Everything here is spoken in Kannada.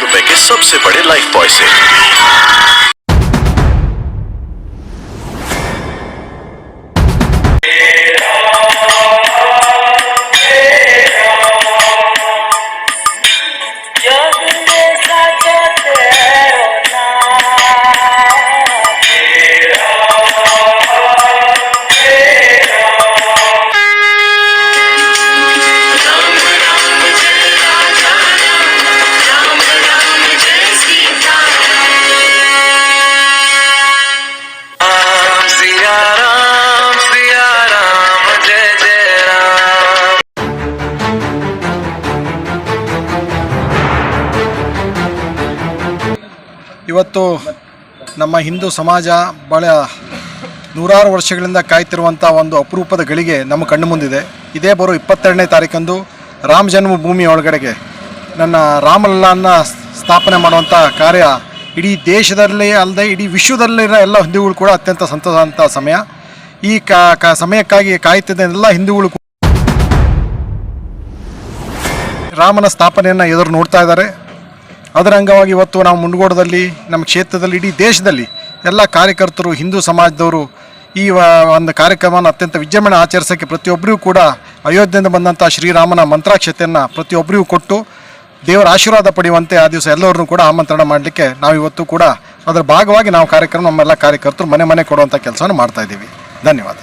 रुपए के सबसे बड़े लाइफ बॉय से। ಇವತ್ತು ನಮ್ಮ ಹಿಂದೂ ಸಮಾಜ ಭಾಳ ನೂರಾರು ವರ್ಷಗಳಿಂದ ಕಾಯ್ತಿರುವಂಥ ಒಂದು ಅಪರೂಪದ ಗಳಿಗೆ ನಮ್ಮ ಕಣ್ಣು ಮುಂದಿದೆ. ಇದೇ ಬರೋ ಇಪ್ಪತ್ತೆರಡನೇ ತಾರೀಕಂದು ರಾಮ ಜನ್ಮಭೂಮಿ ಒಳಗಡೆಗೆ ನನ್ನ ರಾಮಲಲ್ಲನ ಸ್ಥಾಪನೆ ಮಾಡುವಂಥ ಕಾರ್ಯ ಇಡೀ ದೇಶದಲ್ಲಿ ಅಲ್ಲದೆ ಇಡೀ ವಿಶ್ವದಲ್ಲಿರೋ ಎಲ್ಲ ಹಿಂದೂಗಳು ಕೂಡ ಅತ್ಯಂತ ಸಂತಸ ಅಂತ ಸಮಯ. ಈ ಕಾ ಸಮಯಕ್ಕಾಗಿ ಕಾಯ್ತಿದ್ದ ಎಲ್ಲ ಹಿಂದೂಗಳು ರಾಮನ ಸ್ಥಾಪನೆಯನ್ನು ಎದುರು ನೋಡ್ತಾ ಇದ್ದಾರೆ. ಅದರ ಅಂಗವಾಗಿ ಇವತ್ತು ನಾವು ಮುಂಡಗೋಡದಲ್ಲಿ, ನಮ್ಮ ಕ್ಷೇತ್ರದಲ್ಲಿ, ಇಡೀ ದೇಶದಲ್ಲಿ ಎಲ್ಲ ಕಾರ್ಯಕರ್ತರು, ಹಿಂದೂ ಸಮಾಜದವರು ಈ ಒಂದು ಕಾರ್ಯಕ್ರಮವನ್ನು ಅತ್ಯಂತ ವಿಜೃಂಭಣೆ ಆಚರಿಸೋಕ್ಕೆ ಪ್ರತಿಯೊಬ್ಬರಿಗೂ ಕೂಡ ಅಯೋಧ್ಯೆಯಿಂದ ಬಂದಂಥ ಶ್ರೀರಾಮನ ಮಂತ್ರಾಕ್ಷತೆಯನ್ನು ಪ್ರತಿಯೊಬ್ಬರಿಗೂ ಕೊಟ್ಟು ದೇವರ ಆಶೀರ್ವಾದ ಪಡೆಯುವಂತೆ ಆ ದಿವಸ ಎಲ್ಲರನ್ನು ಕೂಡ ಆಮಂತ್ರಣ ಮಾಡಲಿಕ್ಕೆ ನಾವು ಇವತ್ತು ಕೂಡ ಅದರ ಭಾಗವಾಗಿ ನಾವು ಕಾರ್ಯಕ್ರಮ ನಮ್ಮೆಲ್ಲ ಕಾರ್ಯಕರ್ತರು ಮನೆ ಮನೆ ಕೊಡುವಂಥ ಕೆಲಸವನ್ನು ಮಾಡ್ತಾ ಇದ್ದೀವಿ. ಧನ್ಯವಾದ.